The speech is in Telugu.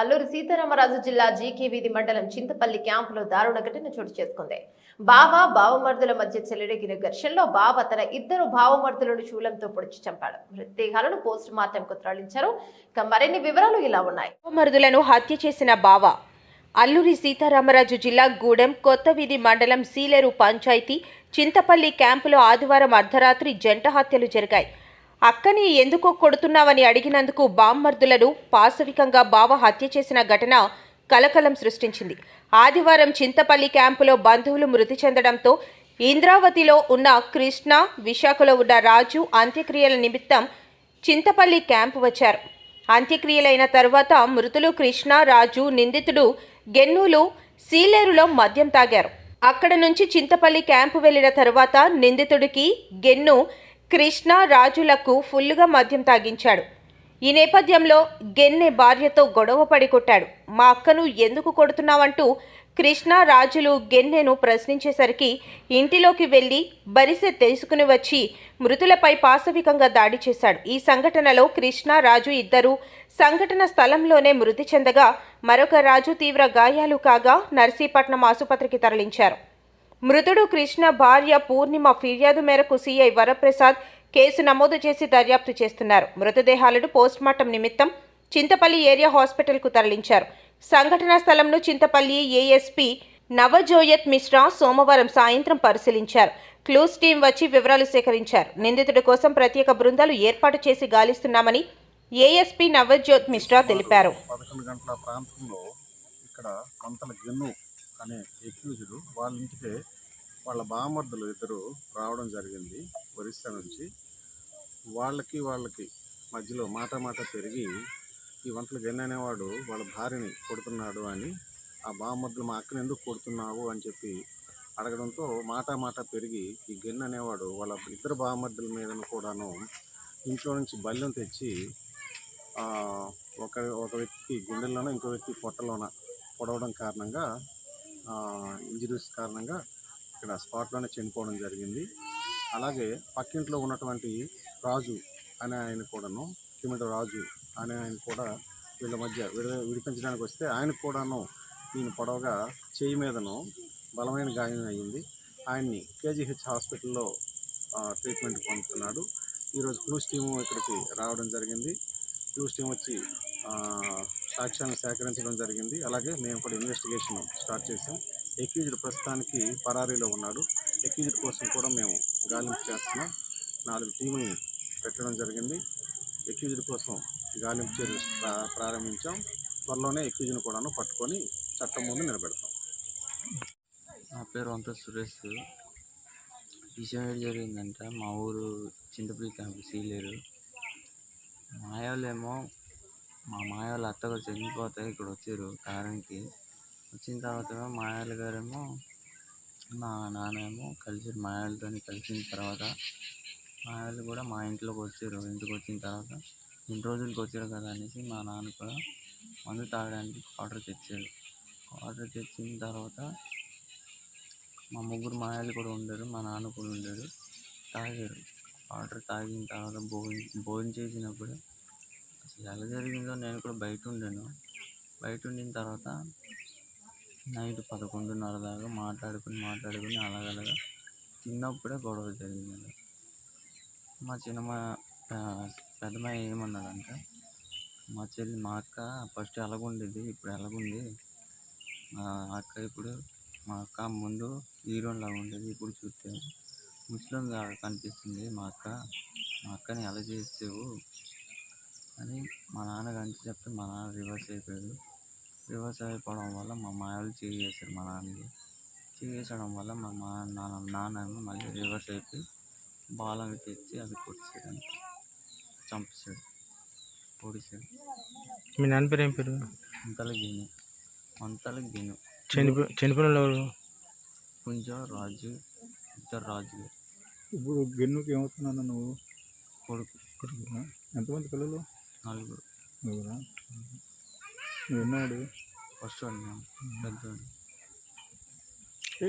అల్లూరి సీతారామరాజు జిల్లా జీకే వీధి మండలం చింతపల్లి క్యాంపులో దారుణ ఘటన చోటు చేసుకుంది. బావ బావమర్దుల మధ్య చెలరేగిన ఘర్షణలో బావ తన ఇద్దరు బావమర్దులను శూలంతో పొడిచి చంపాడు. మృతదేహాలను పోస్ట్ మార్టం కు తరలించారు ఇక మరిన్ని వివరాలు ఇలా ఉన్నాయి. మరుదులను హత్య చేసిన బావ అల్లూరి సీతారామరాజు జిల్లా గూడెం కొత్తవీధి మండలం సీలేరు పంచాయతీ చింతపల్లి క్యాంపులో ఆదివారం అర్ధరాత్రి జంట హత్యలు జరిగాయి. అక్కని ఎందుకో కొడుతున్నావని అడిగినందుకు బామ్మర్దులను పాశవికంగా బావ హత్య చేసిన ఘటన కలకలం సృష్టించింది. ఆదివారం చింతపల్లి క్యాంపులో బంధువులు మృతి చెందడంతో ఇంద్రావతిలో ఉన్న కృష్ణ విశాఖలో ఉన్న రాజు అంత్యక్రియల నిమిత్తం చింతపల్లి క్యాంపు వచ్చారు. అంత్యక్రియలైన తర్వాత మృతులు కృష్ణ రాజు నిందితుడు గెన్నూలు సీలేరులో మద్యం తాగారు. అక్కడ నుంచి చింతపల్లి క్యాంపు వెళ్ళిన తర్వాత నిందితుడికి గెన్ను కృష్ణ రాజులకు ఫుల్లుగా మద్యం తాగించాడు. ఈ నేపథ్యంలో గెన్నె భార్యతో గొడవ పడి కొట్టాడు. మా అక్కను ఎందుకు కొడుతున్నావంటూ కృష్ణ రాజులు గెన్నెను ప్రశ్నించేసరికి ఇంటిలోకి వెళ్ళి బరిసె తెలుసుకుని వచ్చి మృతులపై పాశవికంగా దాడి చేశాడు. ఈ సంఘటనలో కృష్ణ రాజు ఇద్దరు సంఘటన స్థలంలోనే మృతి చెందగా మరొక రాజు తీవ్ర గాయాలు కాగా నర్సీపట్నం ఆసుపత్రికి తరలించారు. మృతుడు కృష్ణ భార్య పూర్ణిమ ఫిర్యాదు మేరకు సీఐ వరప్రసాద్ కేసు నమోదు చేసి దర్యాప్తు చేస్తున్నారు. మృతదేహాలను పోస్ట్మార్టం నిమిత్తం చింతపల్లి ఏరియా హాస్పిటల్కు తరలించారు. సంఘటనా స్థలంను చింతపల్లి ఏఎస్పీ నవజోయత్ మిశ్రా సోమవారం సాయంత్రం పరిశీలించారు. క్లూస్ టీం వచ్చి వివరాలు సేకరించారు. నిందితుడి కోసం ప్రత్యేక బృందాలు ఏర్పాటు చేసి గాలిస్తున్నామని ఏఎస్పీ నవజోత్ మిశ్రా తెలిపారు. పదకొండు గంటల ప్రాంతంలో ఇక్కడ అనే ఎక్యూజ్డ్ వాళ్ళ ఇంటికి వాళ్ళ బామర్దులు ఇద్దరు రావడం జరిగింది ఒరిస్సా నుంచి. వాళ్ళకి వాళ్ళకి మధ్యలో మాట మాట పెరిగి ఈ వంటల గెన్ను అనేవాడు వాళ్ళ భార్యని కొడుతున్నాడు అని ఆ బామర్దులు మా అక్కని ఎందుకు కొడుతున్నావు? అని చెప్పి అడగడంతో మాట మాట పెరిగి ఈ గెన్ అనేవాడు వాళ్ళ ఇద్దరు బామర్దుల మీదను కూడాను ఇంట్లో నుంచి బల్యం తెచ్చి ఒక ఒక వ్యక్తి గుండెల్లోన ఇంకో వ్యక్తి పొట్టలోన పొడవడం కారణంగా ఇంజరీస్ కారణంగా ఇక్కడ స్పాట్లోనే చనిపోవడం జరిగింది. అలాగే పక్కింట్లో ఉన్నటువంటి రాజు అనే ఆయన కూడాను కిమిట రాజు అనే ఆయన కూడా వీళ్ళ మధ్య విడ విడిపించడానికి వస్తే ఆయనకు కూడాను ఈయన పొడవగా చేయి మీదను బలమైన గాయం అయ్యింది. ఆయన్ని కేజీహెచ్ హాస్పిటల్లో ట్రీట్మెంట్ పొందుతున్నాడు. ఈరోజు క్లూస్ టీము ఇక్కడికి రావడం జరిగింది. క్లూస్ టీం వచ్చి ఆ, సాక్ష్యాలను సేకరించడం జరిగింది. అలాగే మేము కూడా ఇన్వెస్టిగేషన్ స్టార్ట్ చేసాం ఎక్యూజ్డ్ ప్రస్తుతానికి పరారీలో ఉన్నాడు. ఎక్యూజ్డ్ కోసం కూడా మేము గాలింపు చేస్తున్నాం. నాలుగు టీముల్ని పెట్టడం జరిగింది. ఎక్యూజ్డ్ కోసం గాలింపు చర్యలు ప్రా- ప్రారంభించాం. త్వరలోనే ఎక్యూజ్ని కూడాను పట్టుకొని చట్టం ముందు నిలబెడతాం. నా పేరు వంత సురేష్. విషయం ఏం జరిగిందంటే మా ఊరు చింతపల్లి క్యాంపు సీలేరు. మాయాలేమో మా మాయోళ్ళ అత్తగారు చనిపోతే ఇక్కడ వచ్చారు కారానికి. వచ్చిన తర్వాత ఏమో మాయాల గారేమో మా నాన్నేమో కలిసి మాయాలతో కలిసిన తర్వాత మాయాలు కూడా మా ఇంట్లోకి వచ్చారు. ఇంటికి వచ్చిన తర్వాత ఇన్ని రోజులకి వచ్చారు కదా అనేసి మా నాన్న కూడా మందు తాగడానికి ఆర్డర్ తెచ్చారు. ఆర్డర్ తెచ్చిన తర్వాత మా ముగ్గురు మాయాలు కూడా ఉండరు మా నాన్న కూడా ఉండరు. తాగారు. ఆర్డర్ తాగిన తర్వాత భోజనం భోజనం చేసినప్పుడు అసలు ఎలా జరిగిందో నేను కూడా బయట ఉండాను. బయట ఉండిన తర్వాత నైట్ పదకొండున్నర దాకా మాట్లాడుకుని మాట్లాడుకుని అలాగలాగా తిన్నప్పుడే గొడవ జరిగింది మా చిన్నమ్మ పెద్దమ్మ ఏమన్నాడంట మా చెల్లి మా అక్క ఫస్ట్ ఎలాగుండేది ఇప్పుడు ఎలాగుంది? మా అక్క ఇప్పుడు మా అక్క ముందు హీరోయిన్ లాగా ఉండేది ఇప్పుడు చూస్తే ముస్లిం కనిపిస్తుంది. మా అక్క మా అక్కని ఎలా చేసేవు? అని మా నాన్న కానీ చెప్తే మా నాన్న రివర్స్ అయిపోయాడు. రివర్స్ అయిపోవడం వల్ల మా మాయలు చేసేసారు మా నాన్నకి. చేసేయడం వల్ల మా మా నాన్న నాన్న మళ్ళీ రివర్స్ అయిపోయి బాలని తెచ్చి అది కొట్టేసాడు అంతే చంపేశాడు. పొడిచాడు మీ నాన్న పేరు ఏం పేరు? అంతలో గిను. అంతలో గిను. చనిపో చనిపోయిన వాళ్ళు ఎవరు కొంచెం రాజు ఇద్దరు రాజులు. ఇప్పుడు గిన్నుకి ఏమవుతున్నాను నువ్వు కొడుకు. కొడుకునా? ఎంతమంది పిల్లలు? నలుగురు నువ్వురా నువ్వు ఎన్నోడు ఫస్ట్ వాడు పెద్దవాడు ఏ